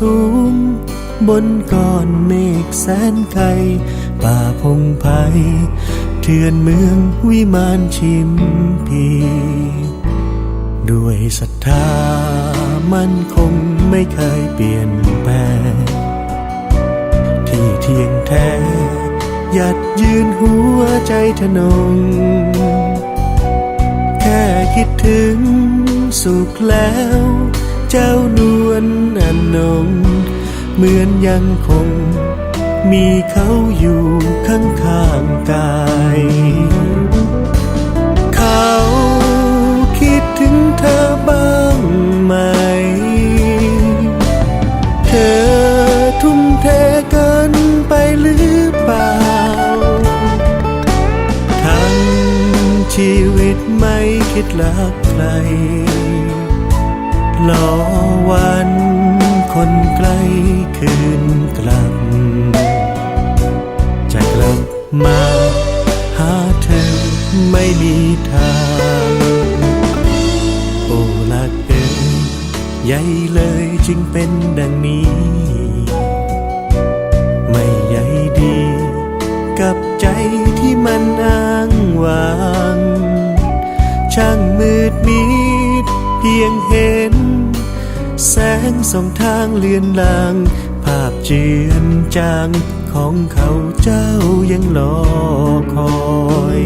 สูง บนก้อนเมฆแสนไกลป่าพงไพรเถื่อนเมืองวิมานชิมพีด้วยศรัทธามันคงไม่เคยเปลี่ยนแปลงที่เที่ยงแท้หยัดยืนหัวใจทนง แค่คิดถึงสุขแล้ว เจ้านวลอนนงเหมือนยังคง มีเขาอยู่ข้างข้างๆกาย เขาคิดถึงเธอบ้างไหม เธอทุ่มเทเกินไปหรือเปล่า ทั้งชีวิตไม่คิดรักใคร รอวันคนใกล้คืนกลับ จะกลับมาหาเธอไม่มีทาง โอ้ลักเอ๋ยใหญ่เลยจึงเป็นดังนี้ ไม่ใหญ่ดี กับใจที่มันอ้างว้าง ช่างมืดมิดเพียงเห็น แสงส่องทางเลือนลาง ภาพเจือนจางของเขาเจ้ายังรอคอย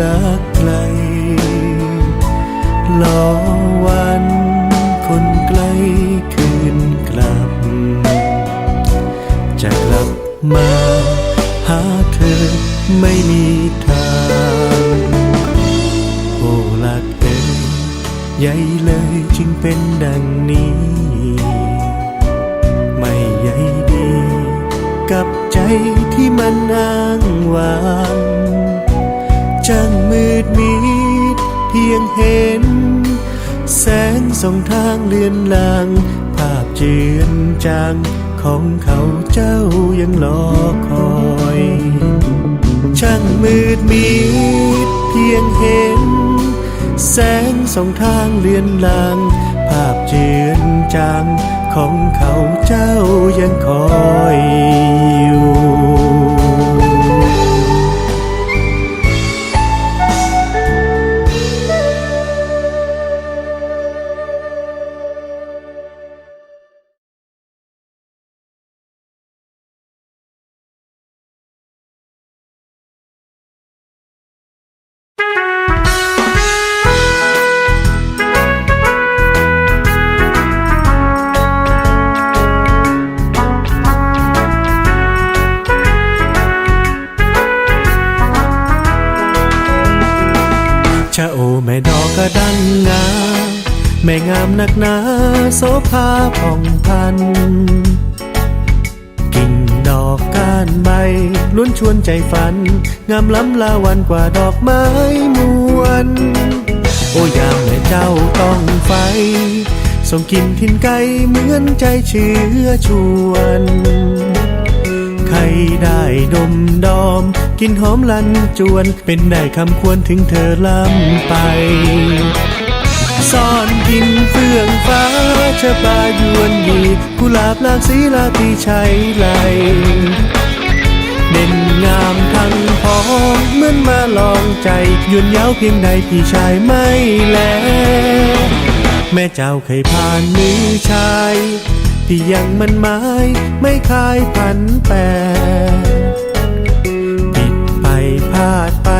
ลักใครรอวันคนใกล้คืนกลับ จะกลับมาหาเธอไม่มีทางโอ้ลักเอ๋ยใหญ่เลยจึงเป็นดังนี้ ไม่ใหญ่ดี กับใจที่มันอ้างว้าง เห็น แสงส่องทางเลือนลาง ภาพเจือนจางของเขาเจ้ายังรอคอย ช่างมืดมิดเพียงเห็น แสงส่องทางเลือนลาง ภาพเจือนจางของเขาเจ้ายังคอยอยู่ ล้วนชวนใจฝัน งามล้ำลาวันกว่าดอกไม้มวนโอ้ยามแม่เจ้าต้องไฟส่งกลินทินไกเหมือนใจเชื้อชวนใครได้ดมดอม กินหอมลันจวน เป็นได้คำควรถึงเธอล้ำไปซ่อนกินเฟื่องฟ้าชะบายวนยีกุหลาบหลากสีลาตีชัยไหล เด่นงามทั้งพองเหมือนมาลองใจยวนเย้าเพียงใดพี่ชายไม่แล แม่เจ้าเคยผ่านมือชาย ที่ยังมันหมายไม่คลายพันแปรผิดไปพลาดไป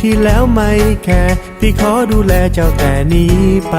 ที่แล้วไม่แค่พี่ขอดูแลเจ้าแต่นี้ไป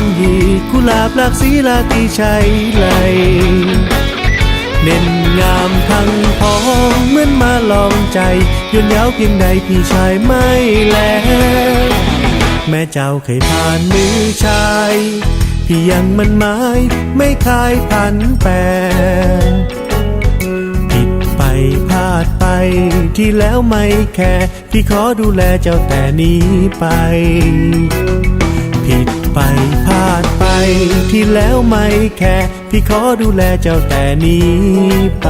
ายวนยีกุหลาบหลากสีลาตีชัยไหลเน้นงามทั้งพ้องเหมือนมาลองใจยนยาวเพียงใดพี่ชายไม่แล แม่เจ้าเคยผ่านมือชาย พี่ยังมันหมายไม่คลายพันแปรผิดไปพลาดไปที่แล้วไม่แค่พี่ขอดูแลเจ้าแต่นี้ไป ผิดไปาดไป ที่แล้วไม่แค่พี่ขอดูแลเจ้าแต่นี้ไป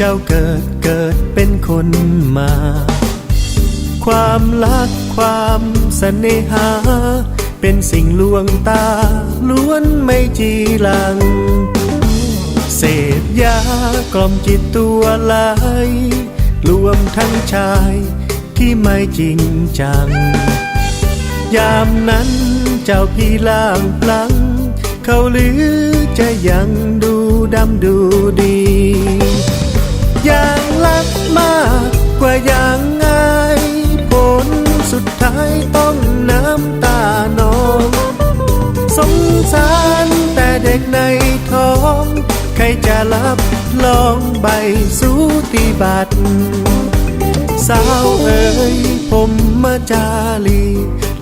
เจ้าเกิดเกิดเป็นคนมา ความรักความเสน่หา เป็นสิ่งลวงตา ล้วนไม่จีลัง เสพยากล่อมจิตตัวลายรวมทั้งชายที่ไม่จริงจัง ยามนั้นเจ้าพี่ล่างพลัง เขาหรือจะยังดูดำดูดี อย่างรักมากกว่าอย่างง่าย ผลสุดท้ายต้องน้ำตานองสงสารแต่เด็กในท้อง ใครจะรับลองใบสูติบัตรสาวเอ๋ยผมมาจาลี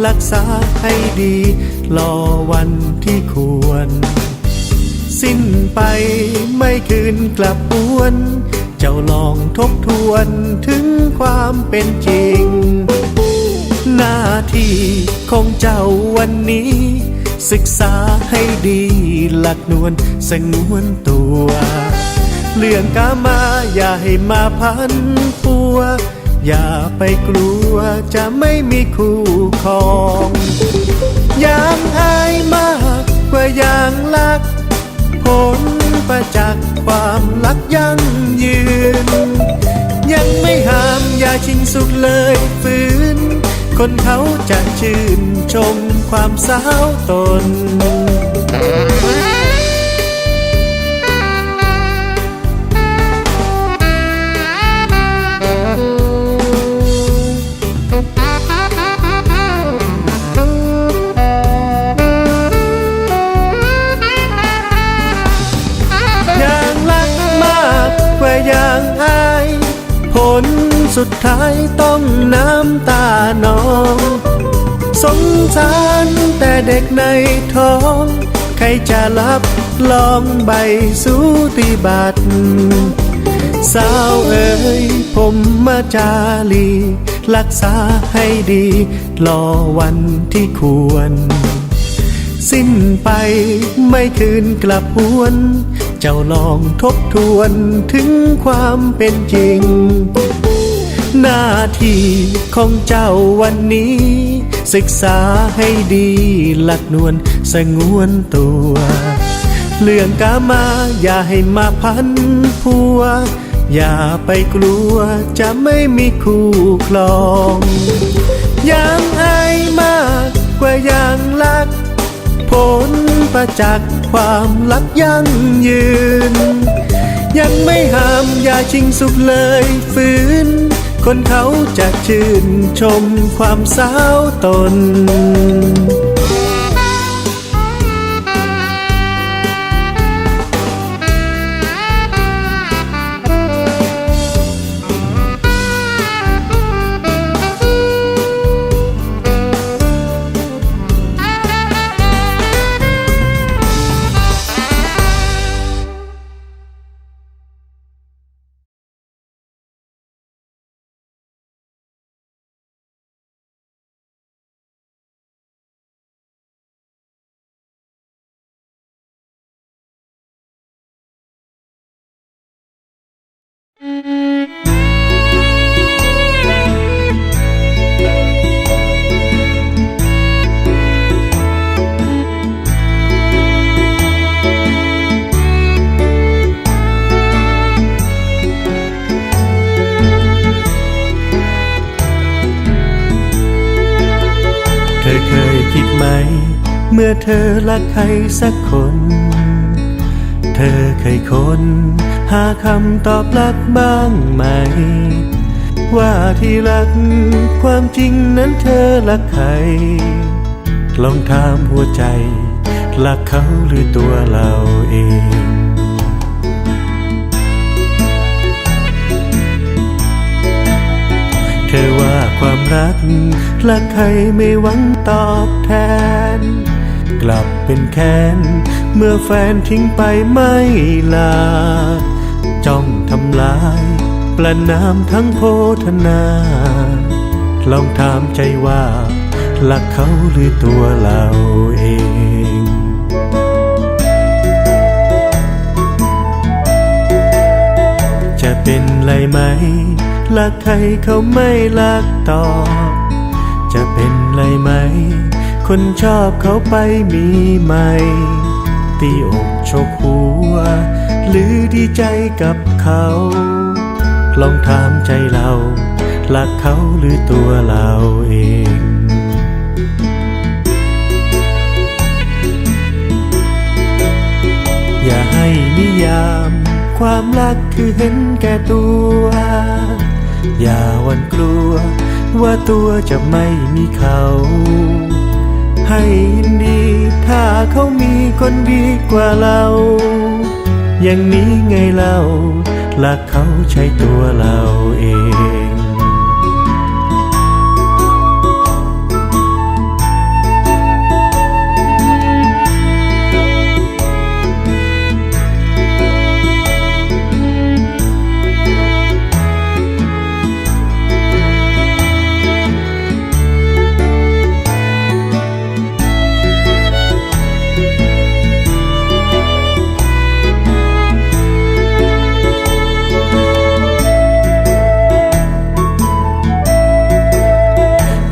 รักษาให้ดี รอวันที่ควร สิ้นไปไม่คืนกลับหวน เจ้าลองทบทวนถึงความเป็นจริง หน้าที่ของเจ้าวันนี้ ศึกษาให้ดีหลักนวลสงวนตัว เรื่องกามาอย่าให้มาพันปัว อย่าไปกลัวจะไม่มีคู่ครองอย่างอายมากกว่าอย่างรักผล ประจักษ์ความรักยั่งยืน ยังไม่ห้ามอย่าชิงสุขเลยฝืน คนเขาจะชื่นชมความสาวตน สุดท้ายต้องน้ำตานอง สงสารแต่เด็กในท้อง ใครจะรับลองใบสูติบัตรสาวเอ๋ยผมมาจาลี รักษาให้ดี รอวันที่ควร สิ้นไปไม่คืนกลับหวน เจ้าลองทบทวนถึงความเป็นจริง หน้าที่ของเจ้าวันนี้ ศึกษาให้ดีหลักนวลสงวนตัว เรื่องกามาอย่าให้มาพันพัว อย่าไปกลัวจะไม่มีคู่ครองยังอายมากกว่าอย่างรัก ผลประจักษ์ความลักยั่งยืน ยังไม่ห้ามอย่าชิงสุขเลยฝืน คนเขาจะชื่นชมความสาวตน อเธอรักใครสักคน เธอเคยค้น หาคำตอบรักบ้างไหม ว่าที่รักความจริงนั้นเธอรักใคร ลองถามหัวใจรักเขาหรือตัวเราเองเธอว่าความรักรักใครไม่หวังตอบแทน กลับเป็นแค้น เมื่อแฟนทิ้งไปไม่ลา จ้องทำลายประนามทั้งโพธนา ลองถามใจว่ารักเขาหรือตัวเราเองจะเป็นไรไหมรักใครเขาไม่รักต่อจะเป็นไรไหม คนชอบเขาไปมีใหม่ ตีอกชกหัว หรือดีใจกับเขา ลองถามใจเรารักเขาหรือตัวเราเองอย่าให้นิยาม ความรักคือเห็นแก่ตัว อย่าหวันกลัว ว่าตัวจะไม่มีเขา ให้ยินดี ถ้าเขามีคนดีกว่าเรา อย่างนี้ไงเราลักเขาใช้ตัวเราเอง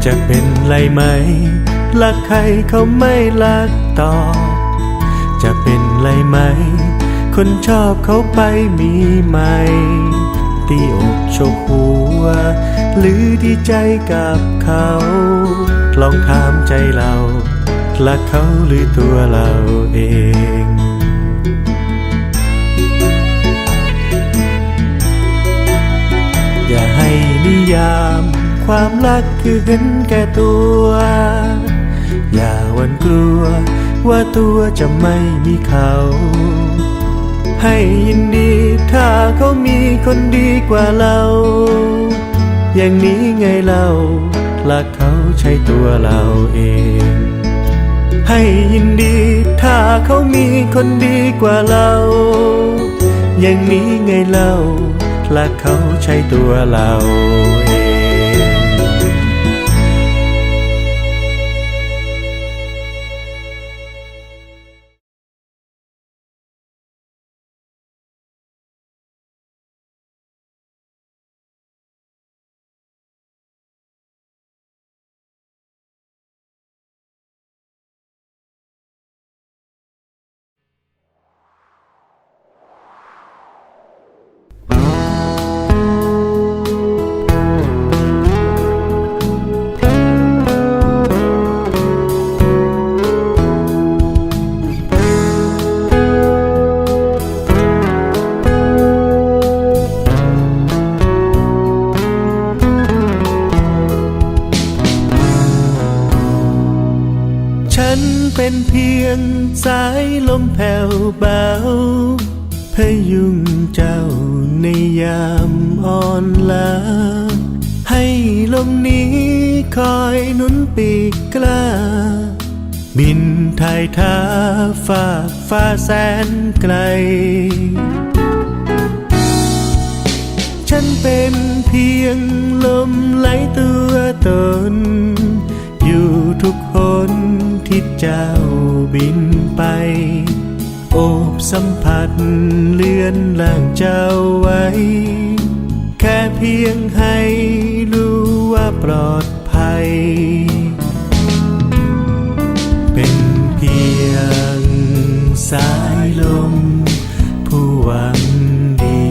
จะเป็นไรไหมรักใครเขาไม่รักต่อจะเป็นไรไหม คนชอบเขาไปมีใหม่ตีอกชกหัว หรือดีใจกับเขา ลองถามใจเรา รักเขาหรือตัวเราเองอย่าให้นิยาม ความรักคือเห็นแก่ตัว อย่าวันกลัวว่าตัวจะไม่มีเขา ให้ยินดีถ้าเขามีคนดีกว่าเรา อย่างนี้ไงเรารักเขาใช่ตัวเราเอง ให้ยินดีถ้าเขามีคนดีกว่าเรา อย่างนี้ไงเรารักเขาใช่ตัวเรา มนี้คอยนุนปีกกล้า บินไทยท้าฟ้าฟ้าแสนไกล ฉันเป็นเพียงลมไหลตัวตน อยู่ทุกคนที่เจ้าบินไป โอบสัมผัสเลื่อนล่างเจ้าไว้ แค่เพียงให้รู้ ว่าปลอดภัย เป็นเพียงสายลม ผู้หวังดี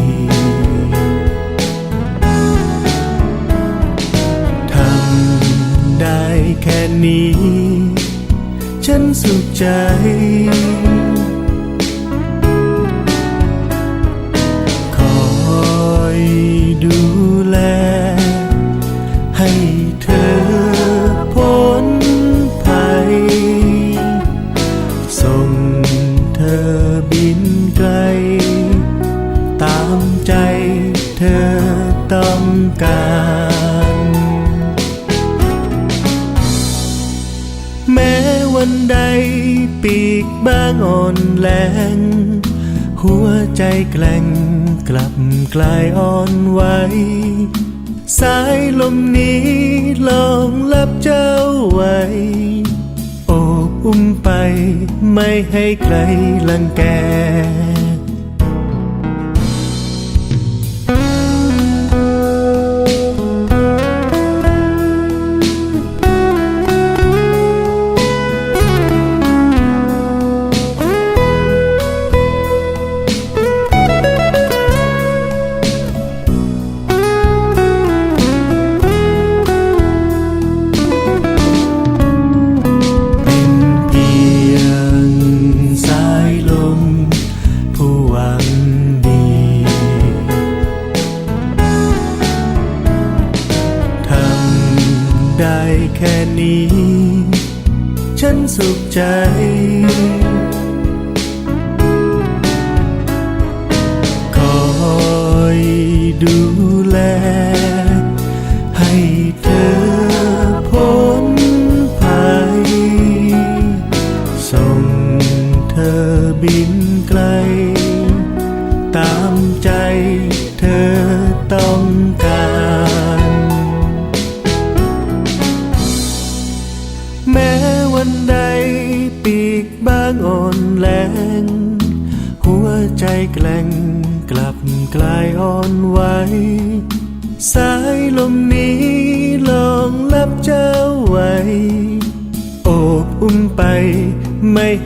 ทำได้แค่นี้ ฉันสุขใจ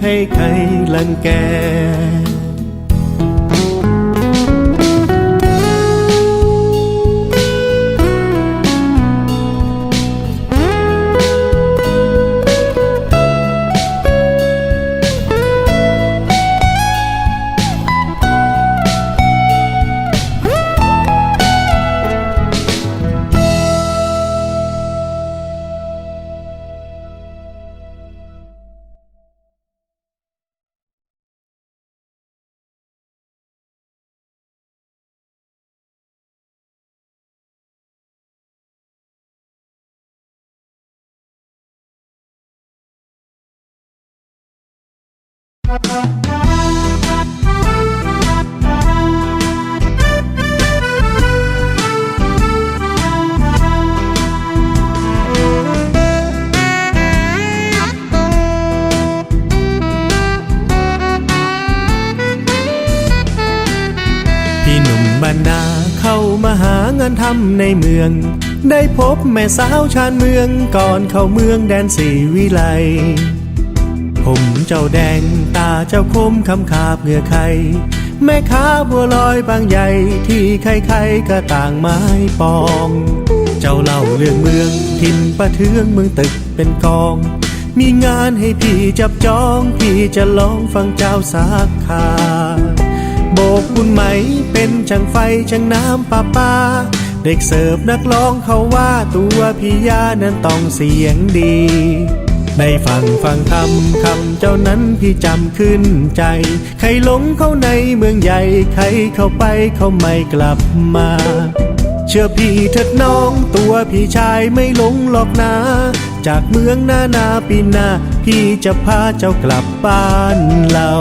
ให้ใครลังแก พี่หนุ่มบรรดาเข้ามาหางานทำในเมือง ได้พบแม่สาวชานเมืองก่อนเข้าเมืองแดนสีวิไล ผมเจ้าแดงตาเจ้าคมคำขาบเหงือไข่แม่ค้าบัวลอยบางใหญ่ที่ใครๆก็ต่างไม้ปอง เจ้าเล่าเรื่องเมืองทินประเทืองเมืองตึกเป็นกอง มีงานให้พี่จับจองพี่จะลองฟังเจ้าสักคาโบกคุณไหมเป็นช่างไฟช่างน้ำประปาเด็กเสิร์ฟนักร้องเขาว่าตัวพี่ยานั้นต้องเสียงดี ได้ฟังฟังคำคำเจ้านั้นพี่จำขึ้นใจ ใครหลงเข้าในเมืองใหญ่ ใครเข้าไปเขาไม่กลับมา เชื่อพี่เถิดน้องตัวพี่ชายไม่หลงหลอกนะจากเมืองนานาปีนา พี่จะพาเจ้ากลับบ้านเรา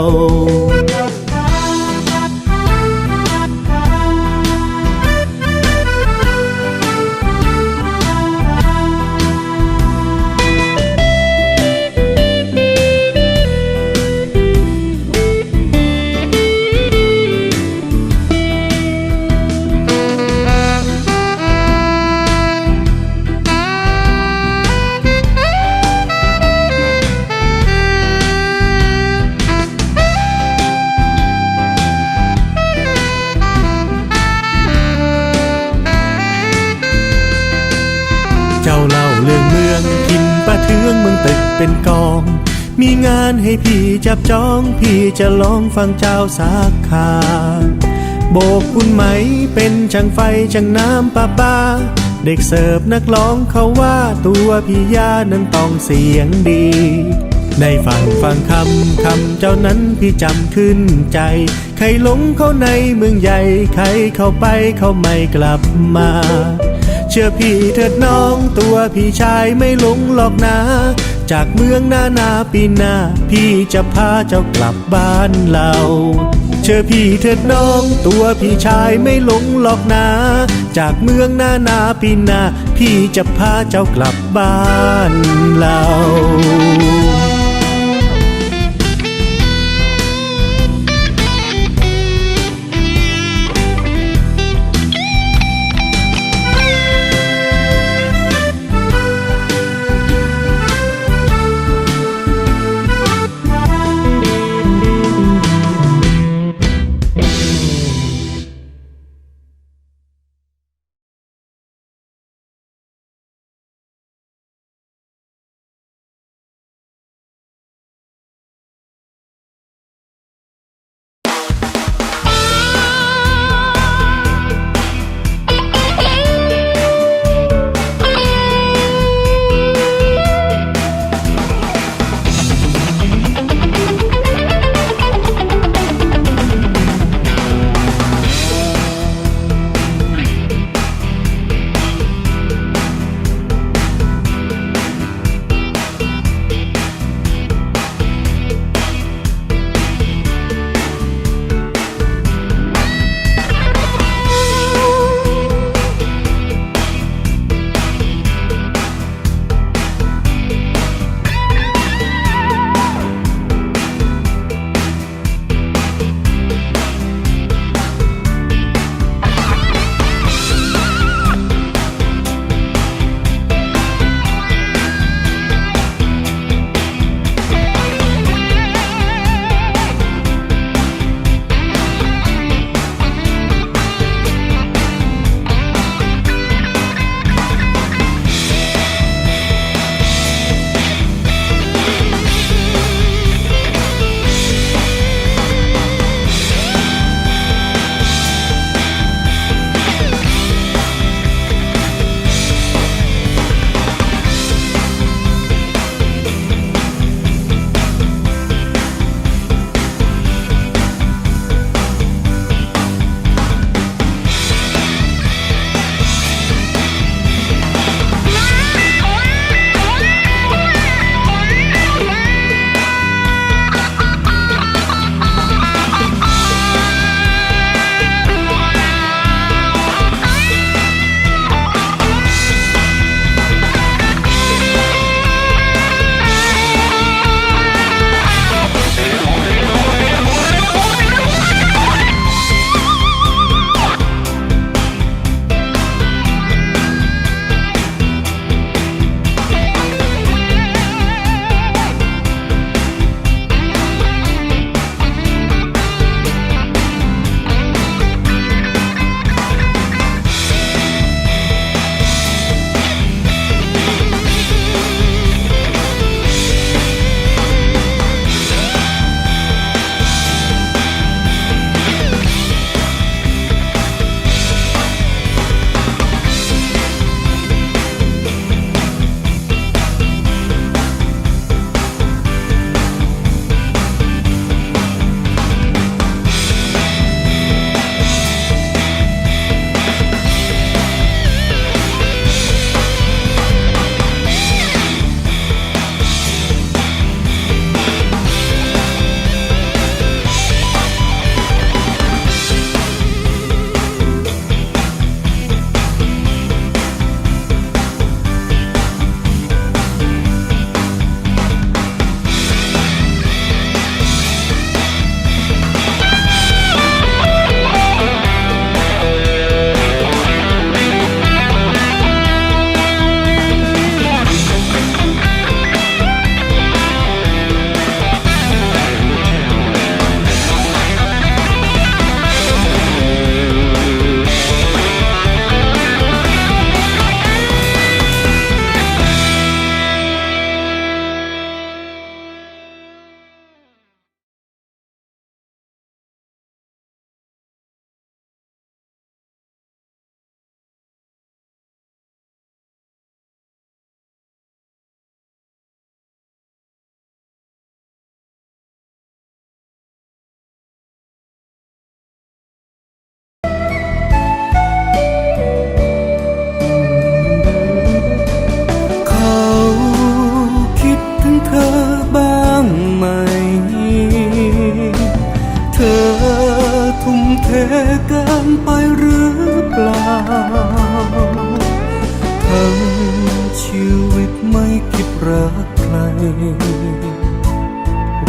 มีงานให้พี่จับจองพี่จะลองฟังเจ้าสักคาโบกคุณไหมเป็นช่างไฟช่างน้ำประปาเด็กเสิร์ฟนักร้องเขาว่าตัวพี่ยานั้นต้องเสียงดีได้ฟังฟังคำคำเจ้านั้นพี่จำขึ้นใจ ใครหลงเข้าในเมืองใหญ่ ใครเข้าไปเขาไม่กลับมา เชื่อพี่เถิดน้องตัวพี่ชายไม่หลงหรอกนะ จากเมืองนานาปีหน้า พี่จะพาเจ้ากลับบ้านเรา เชื่อพี่เถิดน้องตัวพี่ชายไม่หลงหลอกนะจากเมืองนานาปีหน้า พี่จะพาเจ้ากลับบ้านเรา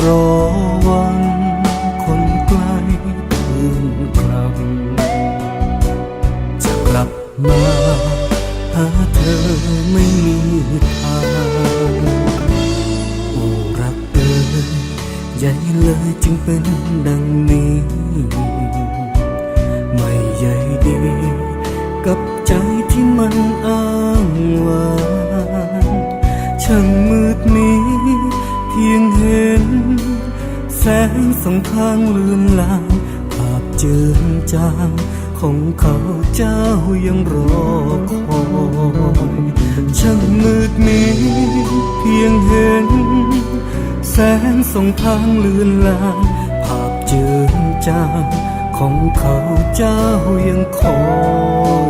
รอวันคนใกล้คืนกลับ จะกลับมาหาเธอไม่มีทางโอ้รักเธอยใหญ่เลยจึงเป็นดัง งสองทางเลือนลางภาพเจือนจางของเขาเจ้ายังรอคอยช่างมืดมิดเพียงเห็น แสงสองทางเลือนลางภาพเจือนจางของเขาเจ้ายังคอย